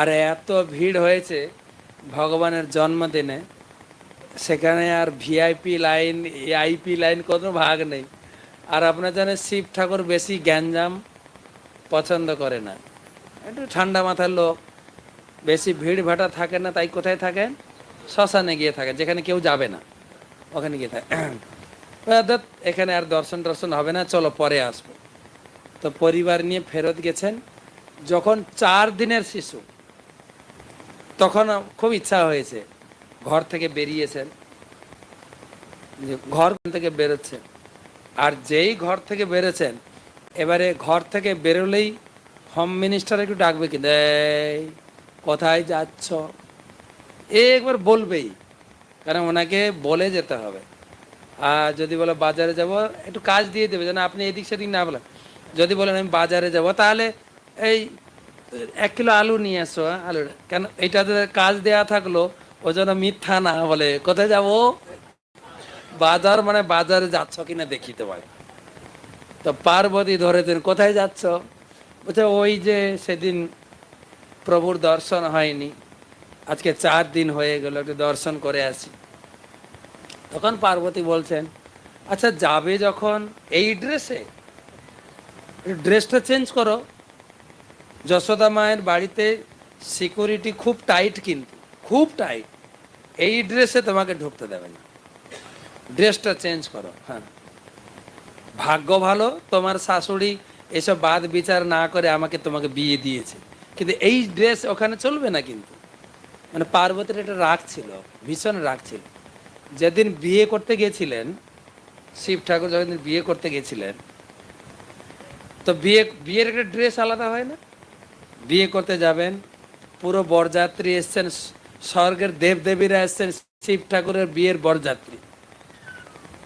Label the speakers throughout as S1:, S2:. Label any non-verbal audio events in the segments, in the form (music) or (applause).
S1: আর এত ভিড় হয়েছে ভগবানের জন্মদিনে সেখানে আর ভিআইপি লাইন আইপি লাইন কোনো ভাগ নেই। আর আপনার জানেন শিব ঠাকুর বেশি গ্যাঞ্জাম পছন্দ করে না। একটু ঠান্ডা মাথার লোক বেশি ভিড় ভাটা থাকে না তাই কোথায় থাকেন? শ্মশানে গিয়ে থাকেন যেখানে কেউ যাবে না। ওখানে গিয়ে থাকে। (clears throat) ধ্যাৎ, এখানে আর দর্শন টর্শন হবে না চলো পরে আসব। তো পরিবার নিয়ে ফেরত গেছেন যখন চার দিনের শিশু তখন খুব ইচ্ছা হয়েছে। ঘর থেকে বেরিয়েছেন। ঘর থেকে বেরোচ্ছেন আর যেই ঘর থেকে বেরোছেন এবারে ঘর থেকে বেরোলেই হোম মিনিস্টার একটু ডাকবে কি কোথায় যাচ্ছ? এ একবার বলবেই, কারণ ওনাকে বলে যেতে হবে। আর যদি বলে বাজারে যাব, একটু কাজ দিয়ে দেবে, যেন আপনি এদিক সেদিক না বলেন। যদি বলেন আমি বাজারে যাব, তাহলে এই এক কিলো আলু নিয়ে আসো হ্যাঁ, আলু কেন এইটাতে কাজ দেয়া থাকল ওই জন্য মিথ্যা না বলে। কোথায় যাব? বাজার মানে বাজারে যাচ্ছ কিনা দেখিতে পারে তো পার্বতী ধরেছেন কোথায় যাচ্ছ? বলছে ওই যে সেদিন প্রভুর দর্শন হয়নি। আজকে চার দিন হয়ে গেল একটু দর্শন করে আসি। তখন পার্বতী বলছেন আচ্ছা যাবে যখন এই ড্রেসে? ড্রেসটা চেঞ্জ করো। যশোদা মায়ের বাড়িতে সিকিউরিটি খুব টাইট কিন্তু, খুব টাইট এই ড্রেসে তোমাকে ঢুকতে দেবে না। ড্রেসটা চেঞ্জ করো হ্যাঁ। ভাগ্য ভালো, তোমার শাশুড়ি এসব বাদ বিচার না করে আমাকে তোমাকে বিয়ে দিয়েছে। কিন্তু এই ড্রেস ওখানে চলবে না কিন্তু। মানে পার্বতীর একটা রাগ ছিল, ভীষণ রাগ ছিল। যেদিন বিয়ে করতে গেছিলেন, শিব ঠাকুর যখন বিয়ে করতে গেছিলেন, তো বিয়ে, বিয়ের একটা ড্রেস আলাদা হয় না? বিয়ে করতে যাবেন। পুরো বরযাত্রী এসছেন স্বর্গের দেবদেবীরা এসছেন, শিব ঠাকুরের বিয়ের বরযাত্রী।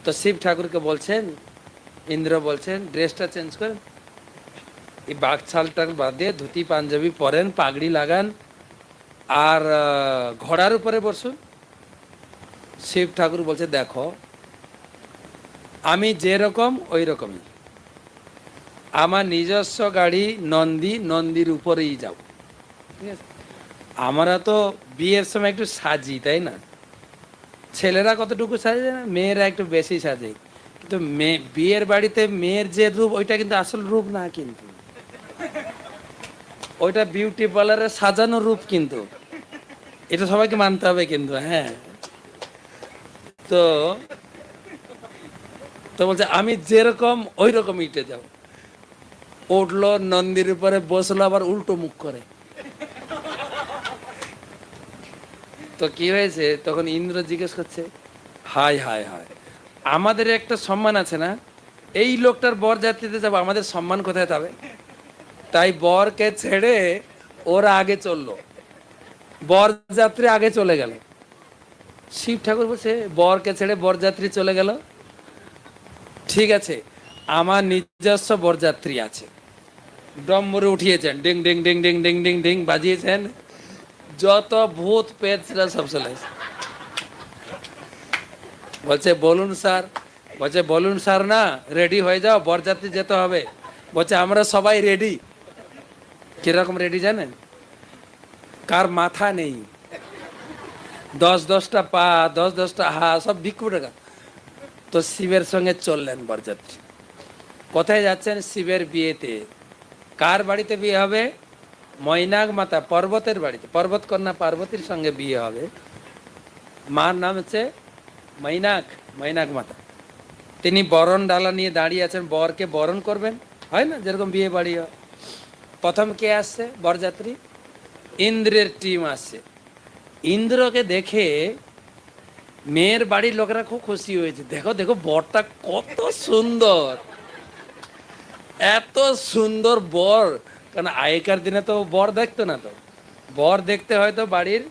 S1: তো শিব ঠাকুরকে বলছেন, ইন্দ্র বলছেন, ড্রেসটা চেঞ্জ করেন। এই বাঘছালটা বাদে ধুতি, পাঞ্জাবি পরেন, পাগড়ি লাগান, আর ঘোড়ার উপরে বসুন। শিব ঠাকুর বলছে, দেখো, আমি যেরকম ওই রকমই আমার নিজস্ব গাড়ি নন্দী, নন্দীর উপরেই যাব। ঠিক আছে? আমরা তো বিয়ের সময় একটু সাজি, তাই না? ছেলেরা কতটুকু সাজে না মেয়েরা একটু বেশি সাজে। কিন্তু মেয়ে বিয়ের বাড়িতে মেয়ের যে রূপ, ওইটা কিন্তু আসল রূপ না কিন্তু। ওইটা বিউটি পার্লারে সাজানো রূপ কিন্তু। এটা সবাইকে মানতে হবে কিন্তু হ্যাঁ। তো তো বলছে, আমি যেরকম ওই রকম ইটে যাব। উঠল, নন্দীর উপরে বসল, আবার উল্টো মুখ করে। তো কি হয়েছে? তখন ইন্দ্র জিজ্ঞেস করছে হাই হাই হাই আমাদের একটা সম্মান আছে না? এই লোকটার বর যাত্রীতে যাব, আমাদের সম্মান কোথায় যাবে তাই বরকে ছেড়ে ওরা আগে চলল। বর যাত্রী আগে চলে গেল। শিব ঠাকুর বলছে, বরকে ছেড়ে বরযাত্রী চলে গেল। ঠিক আছে, আমার নিজস্ব বরযাত্রী আছে। ডম্বরে উঠিয়েছেন। ডিং ডিং ডিং ডিং ডিং ডিং ডিং বাজিয়েছেন। যত ভূত পেট ছিল সব চলে বলছে, বলুন স্যার। বলছে, বলুন স্যার না, রেডি হয়ে যাও, বরযাত্রী যেতে হবে। বলছে, আমরা সবাই রেডি। কীরকম রেডি জানেন? কার মাথা নেই। দশ দশটা পা, দশ দশটা হা, সব ভিক্ষু টাকা। তো শিবের সঙ্গে চললেন বরযাত্রী। কোথায় যাচ্ছেন? শিবের বিয়েতে। কার বাড়িতে বিয়ে হবে? মৈনাক মাতা পর্বতের বাড়িতে। পর্বত কন্যা পার্বতীর সঙ্গে বিয়ে হবে। মার নাম হচ্ছে মৈনাক মৈনাক মাতা। তিনি বরণ ডালা নিয়ে দাঁড়িয়ে আছেন, বরকে বরণ করবেন। হয় না? যেরকম বিয়ে বাড়ি হয়। প্রথম কে আসছে? বরযাত্রী। ইন্দ্রের টিম আসছে। ইন্দ্রকে দেখে মেয়ের বাড়ির লোকেরা খুব খুশি হয়েছে। দেখো দেখো, বরটা কত সুন্দর। এত সুন্দর বর। কারণ আগেকার দিনে তো বর দেখতো না তো। বর দেখতে হয়তো বাড়ির।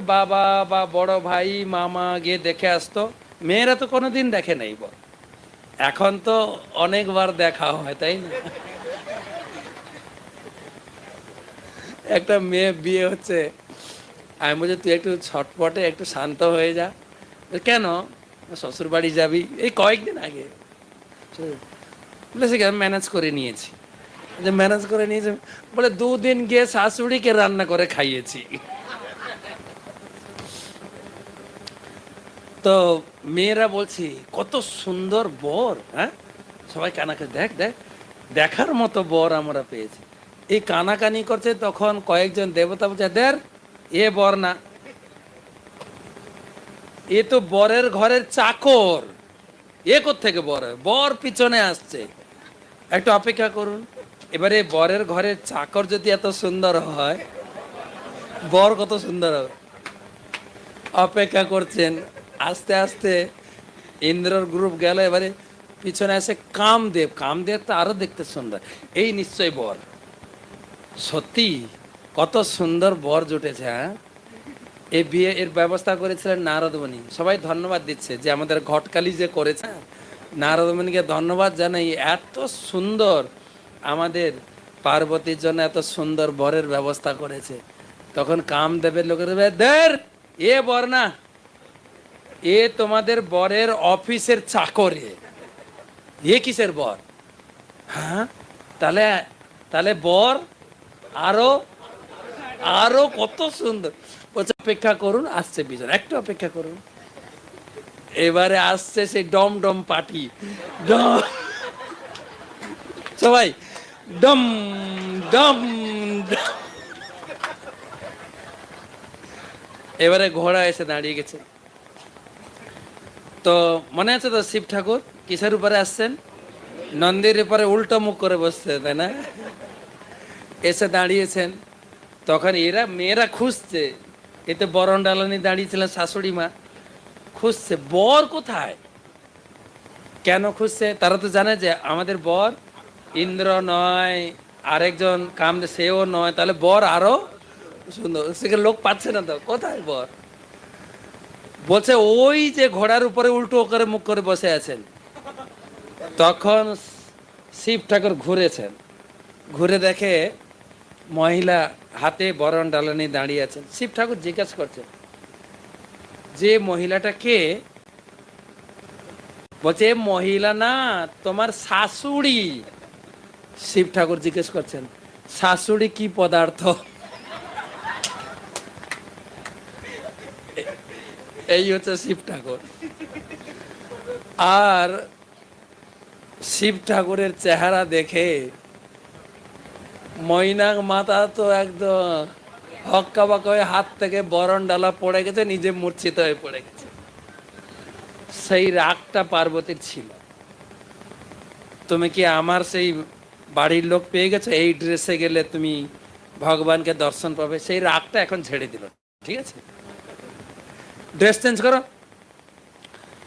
S1: বাবা বা বড় ভাই, মামা গিয়ে দেখে আসতো। মেয়েরা তো কোনো দিন দেখে নাই বর। এখন তো অনেকবার দেখা হয়, তাই না? একটা মেয়ে বিয়ে হচ্ছে। আমি বলছি, তুই একটু ছটপটে, একটু শান্ত হয়ে যা। কেন? শ্বশুর বাড়ি যাবি? এই কয়েকদিন আগে। বলে সে ম্যানেজ করে নিয়েছি। যে ম্যানেজ করে নিয়েছে, বলে, দুদিন গিয়ে শাশুড়িকে রান্না করে খাইয়েছি। তো মেয়েরা বলছি, কত সুন্দর বর হ্যাঁ? সবাই কানাকে, দেখ দেখ, দেখার মতো বর আমরা পেয়েছি। এই কানাকানি করছে, তখন কয়েকজন দেবতা বলছে, দের, এ বর না। এ তো বরের ঘরের চাকর। এ থেকে বর? বর পিছনে আসছে। একটু অপেক্ষা করুন। এবারে বরের ঘরের চাকর যদি এত সুন্দর হয়, বর কত সুন্দর হবে। অপেক্ষা করছেন, আস্তে আস্তে ইন্দ্রর গ্রুপ গেল, এবারে পিছনে আসে কামদেব। কামদেব তো আরও দেখতে সুন্দর। এই নিশ্চয় বর। সত্যি, কত সুন্দর বর জুটেছে হ্যাঁ? এ বিয়ে, এর ব্যবস্থা করেছিলেন নারদমণি। সবাই ধন্যবাদ দিচ্ছে যে আমাদের ঘটকালি যে করেছে নারদমণিকে ধন্যবাদ জানাই। এত সুন্দর আমাদের পার্বতীর জন্য এত সুন্দর বরের ব্যবস্থা করেছে। তখন কামদেবের লোকের দের এ বর না, এ তোমাদের বরের অফিসের চাকরে। এ কিসের বর? হ্যাঁ তাহলে তাহলে বর আরও আরও কত সুন্দর। অপেক্ষা করুন, আসছে পিছনে একটু অপেক্ষা করুন। এবারে আসছে সেই ডম ডম পার্টি। সবাই, ডম ডম। এবারে ঘোড়া এসে দাঁড়িয়ে গেছে। তো মনে আছে তো শিব ঠাকুর? কিসের উপরে আসছেন? নন্দীর উপরে উল্টো মুখ করে বসছে, তাই না? এসে দাঁড়িয়েছেন। তখন এরা মেয়েরা খুঁজছে। এতে বরণ ডালানি দাঁড়িয়েছিলেন শাশুড়ি মা। খুঁজছে, বর কোথায়? কেন খুঁজছে? তারা তো জানে যে আমাদের বর ইন্দ্র নয়, আরেকজন কাম সেও নয়, তাহলে বর আরও সুন্দর। সেখানে লোক পাচ্ছে না তো, কোথায় বর? বলছে, ওই যে ঘোড়ার উপরে উল্টো করে মুখ করে বসে আছেন। তখন শিব ঠাকুর ঘুরেছেন। ঘুরে দেখে মহিলা হাতে বরণ ডালানি দাঁড়িয়ে আছেন। শিব ঠাকুর জিজ্ঞাসা করছেন যে মহিলাটা কে বলছে মহিলা না, তোমার শাশুড়ি। শিব ঠাকুর জিজ্ঞেস করছেন, শাশুড়ি কি পদার্থ? এই হচ্ছে শিব ঠাকুর। আর শিব ঠাকুরের চেহারা দেখে মৈনাক মাথা তো একদম হক্কা বাক্কা হয়ে হাত থেকে বরণ ডালা পড়ে গেছে, নিজে মূর্ছিত হয়ে পড়ে গেছে। সেই রাগটা পার্বতীর ছিল। তুমি কি আমার সেই বাড়ির লোক পেয়ে গেছো? এই ড্রেসে গেলে তুমি ভগবানকে দর্শন পাবে। সেই রাগটা এখন ছেড়ে দিল। ঠিক আছে? ড্রেস চেঞ্জ করো।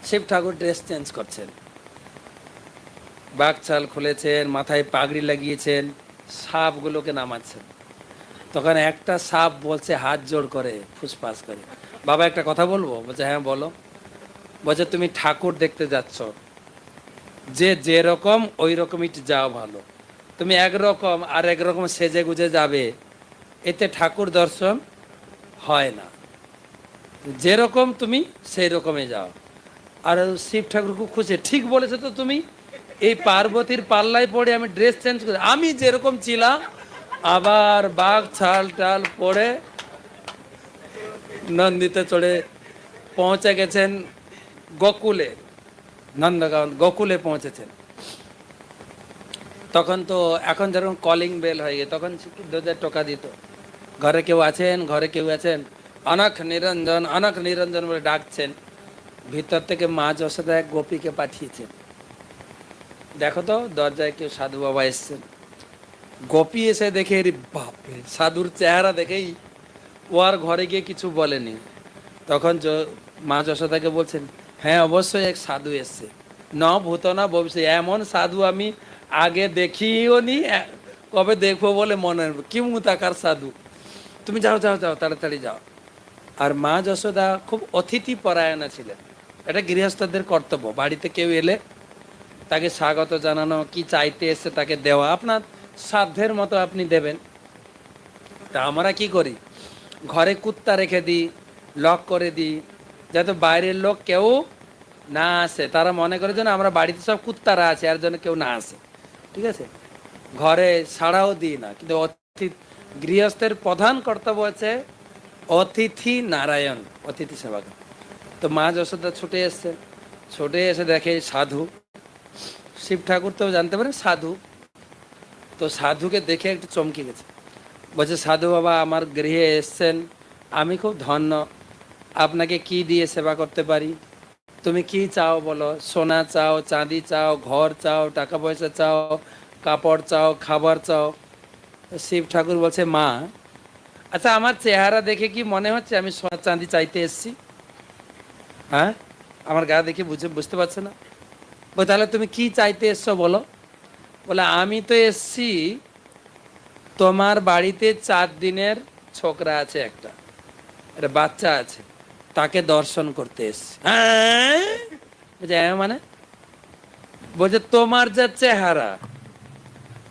S1: শিব ঠাকুর ড্রেস চেঞ্জ করছেন। বাঘছাল খুলেছেন, মাথায় পাগড়ি লাগিয়েছেন, সাপগুলোকে নামাচ্ছেন। তখন একটা সাপ বলছে, হাত জোড় করে, ফুসফাস করে। বাবা, একটা কথা বলব? বলছে হ্যাঁ বলো। বলছে, তুমি ঠাকুর দেখতে যাচ্ছ। যে যেরকম ওই রকমই যাও ভালো। তুমি একরকম আর একরকম সেজে গুজে যাবে। এতে ঠাকুর দর্শন হয় না। যেরকম তুমি সেই রকমই যাও। আর শিব ঠাকুর খুব খুশি। ঠিক বলেছ তো তুমি? এই পার্বতীর পাল্লায় পড়ে আমি ড্রেস চেঞ্জ করে আমি যেরকম ছিলাম আবার বাঘ, ছাল টাল পরে নন্দিতে চড়ে পৌঁছে গেছেন গোকুলে। নন্দগাঁও গোকুলে পৌঁছেছেন। তখন তো এখন যেরকম কলিং বেল হয়ে গেছে, তখন দুধের টোকা দিত। ঘরে কেউ আছেন, ঘরে কেউ আছেন, অনক নিরঞ্জন অনক নিরঞ্জন বলে ডাকছেন। ভিতর থেকে মা যশোদা এক গোপীকে পাঠিয়েছেন। দেখো তো, দরজায় কেউ সাধু বাবা এসছেন। গোপী এসে দেখে বাপরে, সাধুর চেহারা দেখেই ও আর ঘরে গিয়ে কিছু বলেনি। তখন মা যশোদাকে বলছেন হ্যাঁ অবশ্যই এক সাধু এসছে। ন ভূত না ভবিষ্যৎ এমন সাধু আমি আগে দেখিও নি কবে দেখব বলে মনে। কি মুতাকার সাধু। তুমি যাও যাও যাও, তাড়াতাড়ি যাও। আর মা যশোদা খুব অতিথি পরায়ণা ছিলেন। এটা গৃহস্থদের কর্তব্য। বাড়িতে কেউ এলে তাকে স্বাগত জানানো, কি চাইতে এসে তাকে দেওয়া। আপনার সাধ্যের মতো আপনি দেবেন। তা আমরা কি করি? ঘরে কুত্তা রেখে দিই, লক করে দিই, যাতে বাইরের লোক কেউ না আসে। তারা মনে করে যেন আমরা বাড়িতে সব কুত্তারা আছে, আর যেন কেউ না আসে। ঠিক আছে? ঘরে সাড়াও দিই না। কিন্তু অতিথি, গৃহস্থের প্রধান কর্তব্য আছে অতিথি নারায়ণ, অতিথি সেবা তো মা যশোদা ছুটে এসছে। ছুটে এসে দেখে সাধু। শিব ঠাকুর তো জানতে পারেন, সাধু। তো সাধুকে দেখে একটু চমকে গেছে। বলছে, সাধু বাবা, আমার গৃহে এসছেন। আমি খুব ধন্য। আপনাকে কি দিয়ে সেবা করতে পারি? তুমি কি চাও বলো? সোনা চাও, চাঁদি চাও, ঘর চাও, টাকা পয়সা চাও, কাপড় চাও, খাবার চাও? শিব ঠাকুর বলছে, মা আচ্ছা আমার চেহারা দেখে কি মনে হচ্ছে আমি সোনা চাঁদি চাইতে এসেছি? হ্যাঁ? আমার গা দেখে বুঝে, বুঝতে পারছে না? তাহলে তুমি কি চাইতে এসছো বলো? বলে, আমি তো এসছি, তোমার বাড়িতে চার দিনের ছোকরা আছে একটা বাচ্চা আছে, তাকে দর্শন করতে এসছি। হ্যাঁ? মানে? বলছে, তোমার যা চেহারা,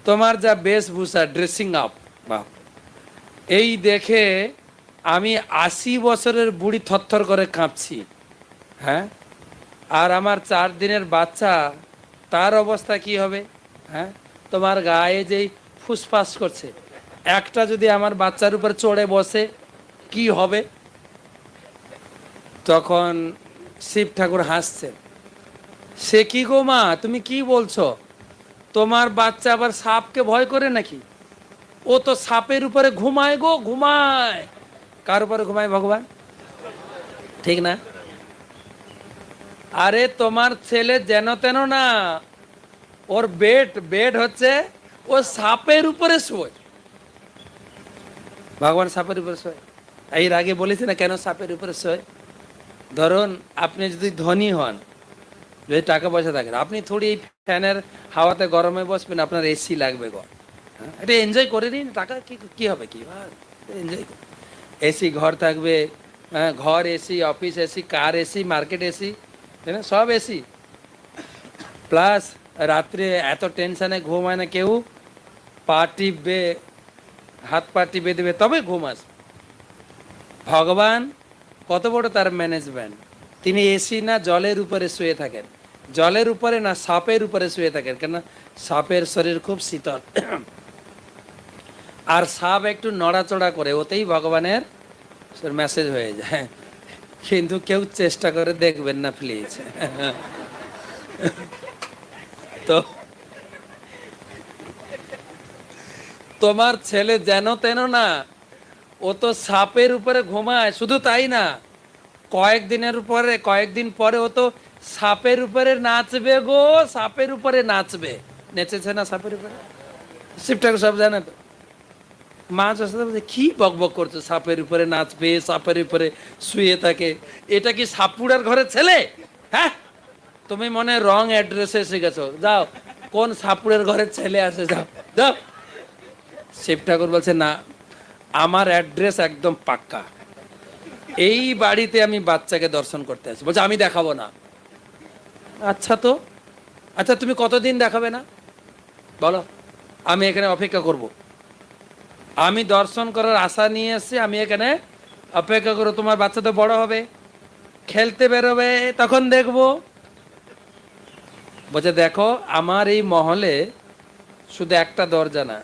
S1: তোমার যা বেশভূষা ড্রেসিং আপ বাহ। এই দেখে আমি আশি বছরের বুড়ি থরথর করে কাঁপছি হ্যাঁ? আর আমার চার দিনের বাচ্চা, তার অবস্থা কি হবে? হ্যাঁ? তোমার গায়ে যেই ফুসফাস করছে, একটা যদি আমার বাচ্চার উপর চড়ে বসে, কি হবে? তখন শিব ঠাকুর হাসছে। সে কি গো মা, তুমি কি বলছো? তোমার বাচ্চা আবার সাপকে ভয় করে নাকি? ও তো সাপের উপরে ঘুমায় গো, ঘুমায়। কার উপরে ঘুমায় ভগবান? ঠিক না? আরে তোমার ছেলে যেন তেন না ওর বেড বেড হচ্ছে ও সাপের উপরে শোয়। ভগবান সাপের উপরে শোয়। এর আগে বলেছি না কেন সাপের উপরে শোয়? ধরুন, আপনি যদি ধনী হন, যদি টাকা পয়সা থাকে আপনি থোড়ি এই ফ্যানের হাওয়াতে গরমে বসবেন, আপনার এসি লাগবে গো। হ্যাঁ? এটা এনজয় করে নিন, টাকা কি কি হবে কি? এনজয় এসি ঘর থাকবে হ্যাঁ ঘর AC office AC car AC market AC সব এসি প্লাস রাত্রে এত টেনশনে ঘুম হয় না, কেউ পা টিপবে হাত পা টিপে দেবে তবে ঘুম আসবে ভগবান কত বড় তার ম্যানেজমেন্ট তিনি এসি না জলের উপরে শুয়ে থাকেন। জলের উপরে না সাপের উপরে শুয়ে থাকেন কেন সাপের শরীর খুব শীতল। আর সাপ একটু নড়াচড়া করে, ওতেই ভগবানের মেসেজ হয়ে যায়। কিন্তু কেউ চেষ্টা করে দেখবেন না প্লিজ তোমার ছেলে যেন তেন না, ও তো সাপের উপরে ঘুমায়, শুধু তাই না কয়েকদিনের উপরে কয়েকদিন পরে ও তো সাপের উপরে নাচবে গো, সাপের উপরে নাচবে। নেচেছে না সাপের উপরে? শিবটাকে সব জানে তো। মা বলছে, কি বকবক করছ? সাপের উপরে নাচবে, সাপের উপরে শুয়ে থাকে। এটা কি সাপুড়ার ঘরের ছেলে? হ্যাঁ? তুমি মনে রং অ্যাড্রেসে এসে গেছো যাও, কোন সাপুরের ঘরের ছেলে আছে, যাও যাও। শিব ঠাকুর বলছে, না, আমার অ্যাড্রেস একদম পাক্কা। এই বাড়িতে আমি বাচ্চাকে দর্শন করতে আসি। বলছে, আমি দেখাবো না। আচ্ছা তো আচ্ছা তুমি কতদিন দেখাবে না? বলো, আমি এখানে অপেক্ষা করব। আমি দর্শন করার আশা নিয়ে এসেছি, আমি এখানে অপেক্ষা করো তোমার বাচ্চা তো বড় হবে। খেলতে বেরোবে, তখন দেখব। বলছে, দেখো, আমার এই মহলে শুধু একটা দরজা না।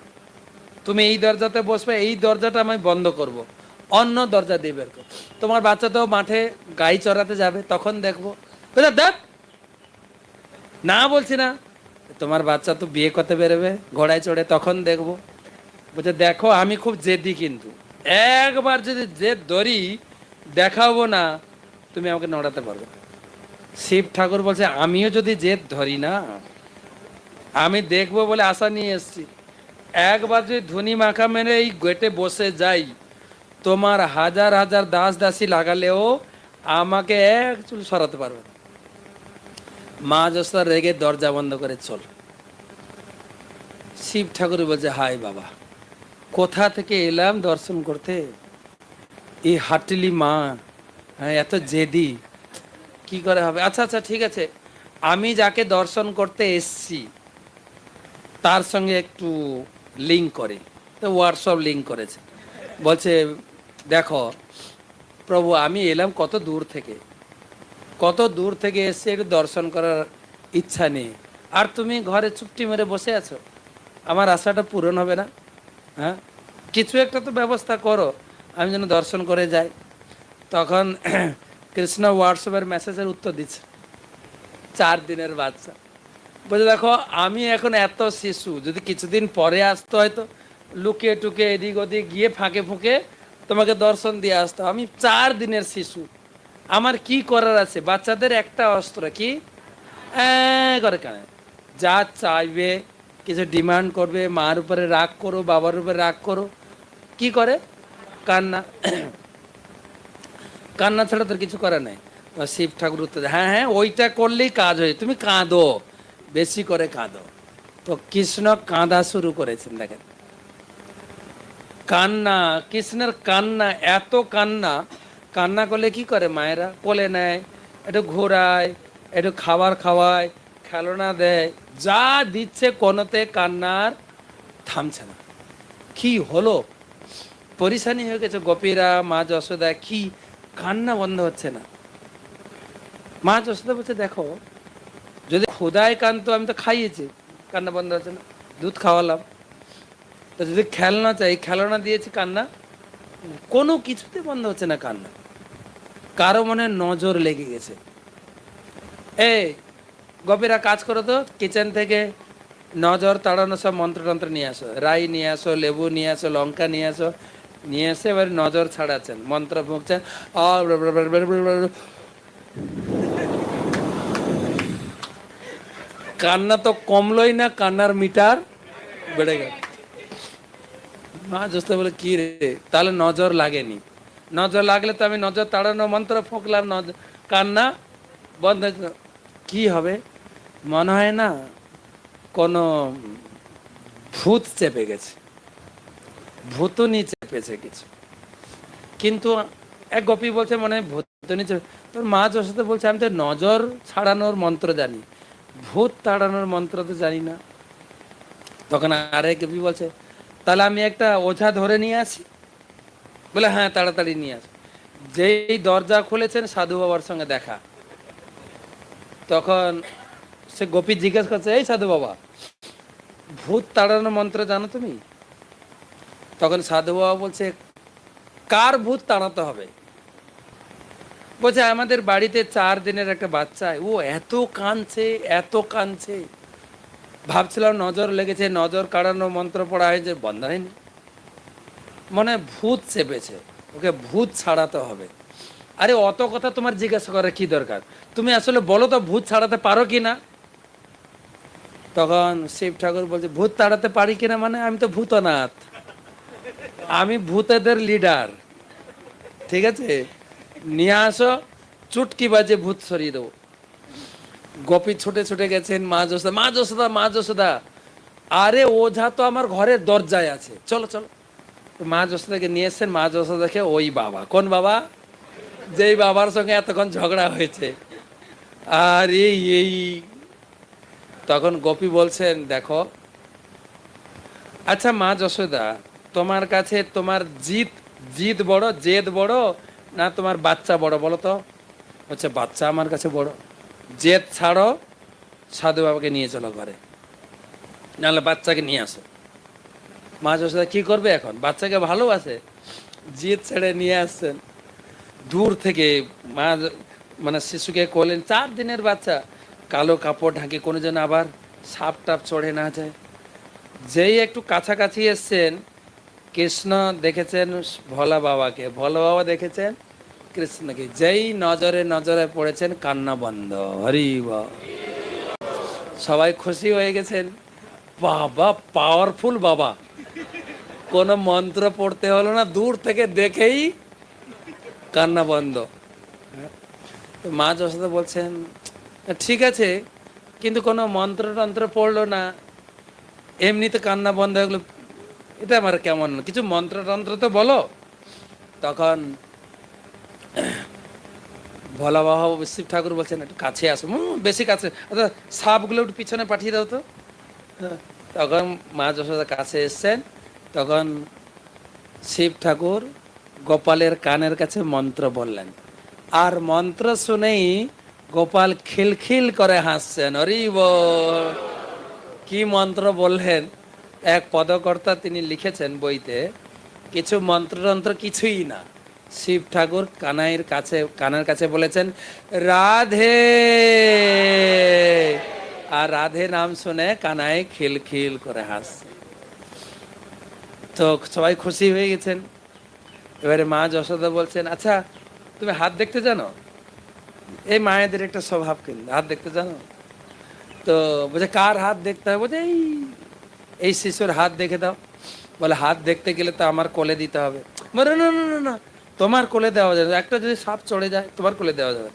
S1: তুমি এই দরজাতে বসবে, এই দরজাটা আমি বন্ধ করব। অন্য দরজা দিয়ে বের করো তোমার বাচ্চা তো মাঠে গাই চড়াতে যাবে, তখন দেখব। দেখ! না বলছি না। তোমার বাচ্চা তো বিয়ে করতে বেরোবে, ঘোড়ায় চড়ে তখন দেখব। বলছে, দেখো, আমি খুব জেদি কিন্তু। একবার যদি জেদ ধরি, দেখাবো না, তুমি আমাকে নড়াতে পারবে। শিব ঠাকুর বলছে, আমিও যদি জেদ ধরি না, আমি দেখব বলে আশা নিয়ে এসেছি। একবার যদি ধনী মাখা মেরে এই গেটে বসে যাই, তোমার হাজার হাজার দাস দাসী লাগালেও আমাকে এক চুল সরাতে পারবে মা যশোদা রেগে দরজা বন্ধ করে চল। শিব ঠাকুর বলছে হাই বাবা, কোথা থেকে এলাম দর্শন করতে? এই হাটলি মা হ্যাঁ এত জেদি। কি করে হবে? আচ্ছা আচ্ছা ঠিক আছে। আমি যাকে দর্শন করতে এসছি, তার সঙ্গে একটু লিঙ্ক করে। তো হোয়াটসঅ্যাপ লিঙ্ক করেছে। বলছে, দেখো, প্রভু, আমি এলাম কত দূর থেকে। কত দূর থেকে এসে একটু দর্শন করার ইচ্ছা নেই। আর তুমি ঘরে চুপটি মেরে বসে আছো। আমার আশাটা পূরণ হবে না। হ্যাঁ? কিছু একটা তো ব্যবস্থা করো। আমি যেন দর্শন করে যাই। তখন কৃষ্ণ হোয়াটসঅ্যাপের মেসেজের উত্তর দিচ্ছে। চার দিনের বাচ্চা। বলছে, দেখো, আমি এখন এত শিশু, যদি কিছুদিন পরে আসতো হয়তো লুকিয়ে টুকে এদিক ওদিক গিয়ে ফাঁকে ফুঁকে তোমাকে দর্শন দিয়ে আসতো আমি চার দিনের শিশু। আমার কি করার আছে? বাচ্চাদের একটা অস্ত্র কি? করে কেন। যা চাইবে, কিছু ডিমান্ড করবে, মার উপরে রাগ করো, বাবার উপরে রাগ করো। কি করে? কান্না। কান্না ছাড়া তোর কিছু করার নেই। শিব ঠাকুর উত্তর হ্যাঁ হ্যাঁ ওইটা করলেই কাজ হয়, তুমি কাঁদো, বেশি করে কাঁদো। তো কৃষ্ণ কাঁদা শুরু করেছেন, দেখেন। কান্না, কৃষ্ণের কান্না, এত কান্না কান্না করলে কি করে মায়েরা? কোলে নেয়, একটু ঘোরায়, একটু খাবার খাওয়ায়, খেলনা দেয়, যা দিচ্ছে কোনোতে কান্নার থামছে না। কি হলো? পরিশানি হয়ে গেছে, গোপীরা, মা যশোদা কি কান্না বন্ধ হচ্ছে না। মা যশোদা বলছে, দেখো, যদি খোদায় কান্ত আমি তো খাইয়েছি। কান্না বন্ধ হচ্ছে না। দুধ খাওয়ালাম। তো যদি খেলনা চাই, খেলনা দিয়েছি কান্না। কোনো কিছুতে বন্ধ হচ্ছে না কান্না। কারও মনে নজর লেগে গেছে। এই গভীরা কাজ করো তো। কিচেন থেকে নজর তাড়ানো সব মন্ত্রতন্ত্র নিয়ে আসো। রাই নিয়ে আসো, লেবু নিয়ে আসো, লঙ্কা নিয়ে আসো। নিয়ে এসে এবার নজর ছাড়াচ্ছেন, মন্ত্র আর কান্না তো কমলোই না, কান্নার মিটার বেড়ে গেল। মা জোস্ত বলে, কি রে? তাহলে নজর লাগেনি। নজর লাগলে তো আমি নজর তাড়ানো, মন্ত্র ফুঁকলাম নজর কান্না বন্ধ কি হবে? মনে হয় না কোনো ভূত চেপে গেছে। ভূতনি চেপেছে কিছু। কিন্তু এক গোপী বলছে, মনে হয় ভূতনি চেপে তোর মা যশোতে বলছে, আমি তো নজর ছাড়ানোর মন্ত্র জানি, ভূত তাড়ানোর মন্ত্র তো জানি না। তখন আরেক গোপী বলছে, তাহলে আমি একটা ওঝা ধরে নিয়ে আসি? বলে হ্যাঁ তাড়াতাড়ি নিয়ে আস। যেই দরজা খুলেছেন, সাধু বাবার সঙ্গে দেখা। তখন সে গোপী জিজ্ঞেস করছে, এই সাধু বাবা, ভূত তাড়ানোর মন্ত্র জানো তুমি? তখন সাধু বাবা বলছে, কার ভূত তাড়াতে হবে? বলছে, আমাদের বাড়িতে চার দিনের একটা বাচ্চা ও এত কাঁদছে এত কাঁদছে। ভাবছিলাম নজর লেগেছে, নজর কাড়ানো মন্ত্র পড়া হয়েছে, বন্ধ হয়নি। মনে ভূত চেপেছে। ওকে ভূত ছাড়াতে হবে। আরে, অত কথা তোমার জিজ্ঞাসা করার কি দরকার? তুমি আসলে বলো তো, ভূত ছাড়াতে পারো কি না তখন শিব ঠাকুর বলছে, ভূত তাড়াতে পারি কিনা মানে? আমি তো ভূতনাথ। আমি ভূতেদের লিডার ঠিক আছে? নিয়ে আসো, চুটকি বাজে ভূত সরিয়ে দেবো। গোপী ছুটে ছুটে গেছেন মা যশোদা। মা যশোদা মা যশোদা। আরে ওঝা তো আমার ঘরের দরজায় আছে। চলো চলো। মা যশোদাকে নিয়ে এসছেন। মা যশোদাকে ওই বাবা। কোন বাবা? যেই বাবার সঙ্গে এতক্ষণ ঝগড়া হয়েছে। আর এই এই। তখন গোপী বলছেন, দেখো। আচ্ছা মা যশোদা তোমার কাছে তোমার জিত জিত বড়, জেদ বড়, না তোমার বাচ্চা বড়, বলো তো? হচ্ছে বাচ্চা আমার কাছে বড়। জেদ ছাড়ো, সাধু বাবাকে নিয়ে চলো ঘরে। নাহলে বাচ্চাকে নিয়ে আসো। মা যশোদা কি করবে এখন? বাচ্চাকে ভালোবাসে? জিদ ছেড়ে নিয়ে আসছেন। দূর থেকে মা মানে শিশুকে কোলেন, চার দিনের বাচ্চা। কালো কাপড় ঢাকে কোনো যেন আবার সাপ টাপ চড়ে না যায়। যেই একটু কাছাকাছি এসছেন কৃষ্ণ দেখেছেন ভোলা বাবাকে, ভোলা বাবা দেখেছেন কৃষ্ণকে। যেই নজরে নজরে পড়েছেন কান্না বন্ধ, হরি। সবাই খুশি হয়ে গেছেন? বাবা পাওয়ারফুল বাবা। কোনো মন্ত্র পড়তে হলো না, দূর থেকে দেখেই কান্না বন্ধ। মা যশোদা বলছেন, ঠিক আছে, কিন্তু কোনো মন্ত্র টন্ত্র পড়ল না, এমনিতে কান্না বন্ধ হয়ে গেলো এটা আমার কেমন? কিছু মন্ত্র তন্ত্র তো বলো। তখন ভোলা বাবা শিব ঠাকুর বলছেন একটু কাছে আসো। হুম, বেশি কাছে। আচ্ছা সাপগুলো একটু পিছনে পাঠিয়ে দাও তো। হ্যাঁ, তখন মা যশোদা কাছে এসছেন। তখন শিব ঠাকুর গোপালের কানের কাছে মন্ত্র বললেন। আর মন্ত্র শুনেই গোপাল খিলখিল করে হাসছেন অরিব কি মন্ত্র বললেন? এক পদকর্তা তিনি লিখেছেন বইতে, কিছু মন্ত্রতন্ত্র কিছুই না। শিব ঠাকুর কানাইয়ের কাছে, কানার কাছে বলেছেন, রাধে! আর রাধে নাম শুনে কানাই খিলখিল করে হাসছে। তো সবাই খুশি হয়ে গেছেন। এবারে মা যশোদা বলছেন আচ্ছা তুমি হাত দেখতে জানো? এই মায়েদের একটা স্বভাব কিন্তু, হাত দেখতে জানো? তো বলছে, কার হাত দেখতে হবে? বলছে, এই এই শিশুর হাত দেখে দাও। বলে, হাত দেখতে গেলে তো আমার কোলে দিতে হবে। বলে, না না না না, তোমার কোলে দেওয়া যাবে একটা যদি সাপ চড়ে যায়, তোমার কোলে দেওয়া যাবে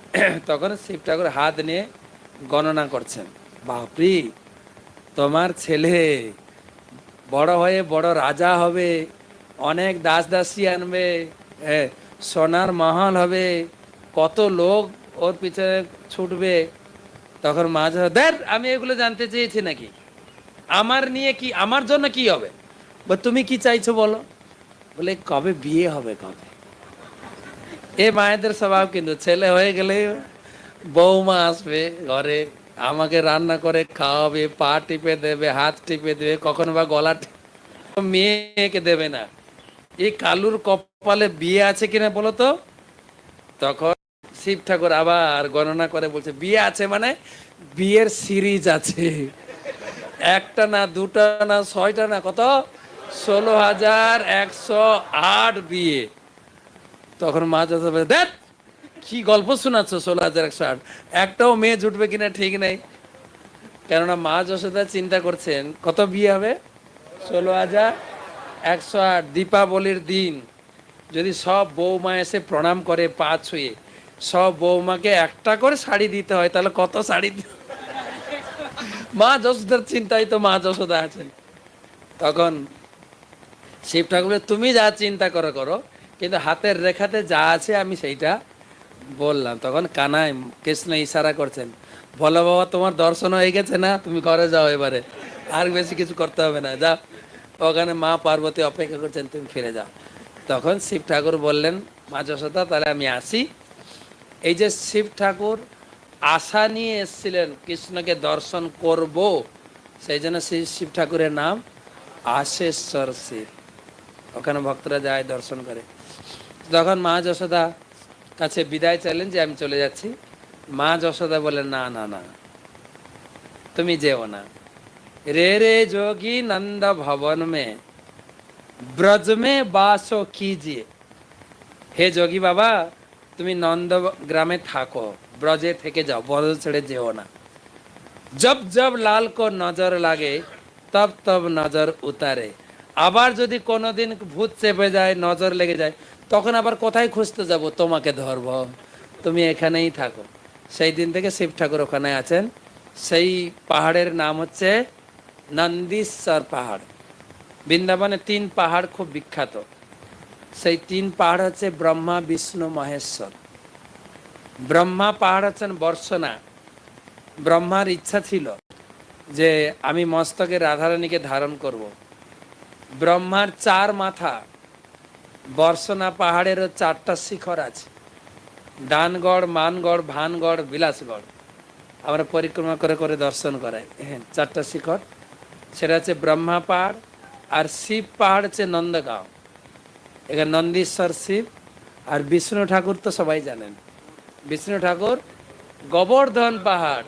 S1: (clears throat) তখন শিব ঠাকুর হাত নিয়ে গণনা করছেন। বাপরি, তোমার ছেলে বড় হয়ে বড় রাজা হবে, অনেক দাস দাসী আনবে সোনার মহল হবে, কত লোক ওর পিছনে ছুটবে। তখন মাঝ দেখ, আমি এগুলো জানতে চেয়েছি নাকি? আমার নিয়ে কি, আমার জন্য কি হবে? তুমি কি চাইছো বলো? বলে, কবে বিয়ে হবে, কবে? এ মায়েদের স্বভাব কিন্তু ছেলে হয়ে গেলে বৌমা আসবে ঘরে, আমাকে রান্না করে খাওয়াবে, পা টিপে দেবে, হাত টিপে দেবে, কখনো বা গলা মেয়েকে দেবে না। এই কালুর কপালে বিয়ে আছে কিনা বলো তো? তখন শিব ঠাকুর আবার গণনা করে বলছে, বিয়ে আছে মানে বিয়ের সিরিজ আছে। একটা না, দুটা না, ছয়টা না, কত? ষোলো হাজার একশো আট বিয়ে। তখন মা যথা দেখ, কি গল্প শোনাচ্ছ ষোলো হাজার একশো আট? একটাও মেয়ে জুটবে কিনা ঠিক নেই। কেননা মা যশোদা চিন্তা করছেন, কত বিয়ে হবে? ষোলো হাজার একশো আট, দীপাবলির দিন। যদি সব বৌমা এসে প্রণাম করে পা ছুঁয়ে, সব বৌমাকে একটা করে শাড়ি দিতে হয়, তাহলে কত শাড়ি মা যশোদার চিন্তায় তো মা যশোদা আছেন। তখন শিব ঠাকুর তুমি যা চিন্তা করো করো, কিন্তু হাতের রেখাতে যা আছে আমি সেইটা বললাম। তখন কানাই কৃষ্ণ ইশারা করছেন, বলো বাবা, তোমার দর্শন হয়ে গেছে না? তুমি ঘরে যাও এবারে। আর বেশি কিছু করতে হবে না। যাও, ওখানে মা পার্বতী অপেক্ষা করছেন, তুমি ফিরে যাও। তখন শিব ঠাকুর বললেন, মা যশোদা, তাহলে আমি আসি। এই যে শিব ঠাকুর আশা নিয়ে এসেছিলেন, কৃষ্ণকে দর্শন করব। সেই জন্য শ্রী শিব ঠাকুরের নাম আশেশ্বর শিব। ওখানে ভক্তরা যায়, দর্শন করে। তখন মা যশোদা কাছে বিদায় চাইলেন যে, আমি চলে যাচ্ছি। মা যশোদা বলে না না না, তুমি যেও না। রে রে, যোগী নন্দ ভবন মে, ব্রজ মে কি যে হে যোগী বাবা, তুমি নন্দ গ্রামে থাকো। ব্রজে থেকে যাও ব্রজ ছেড়ে যেও না। জব জব লাল কো নজর লাগে, তব তব নজর উতারে। আবার যদি কোনোদিন ভূত চেপে যায়, নজর লেগে যায়, তখন আবার কোথায় খুঁজতে যাব? তোমাকে ধরব। তুমি এখানেই থাকো। সেই দিন থেকে শিব ঠাকুর ওখানে আছেন। সেই পাহাড়ের নাম হচ্ছে নন্দীশ্বর পাহাড়। বৃন্দাবনে তিন পাহাড় খুব বিখ্যাত। সেই তিন পাহাড় হচ্ছে ব্রহ্মা, বিষ্ণু, মহেশ্বর। ব্রহ্মা পাহাড় হচ্ছেন বর্ষনা। ব্রহ্মার ইচ্ছা ছিল যে আমি মস্তকে রাধারানীকে ধারণ করব। ব্রহ্মার চার মাথা, বর্ষনা পাহাড়েরও চারটা শিখর আছে। ডানগড়, মানগড়, ভানগড়, বিলাসগড়। আমরা পরিক্রমা করে করে দর্শন করাই। হ্যাঁ চারটা শিখর। সেটা হচ্ছে ব্রহ্মা পাহাড় আর শিব পাহাড় হচ্ছে নন্দগাঁও। এখানে নন্দীশ্বর শিব আর বিষ্ণু ঠাকুর তো সবাই জানেন। বিষ্ণু ঠাকুর গোবর্ধন পাহাড়।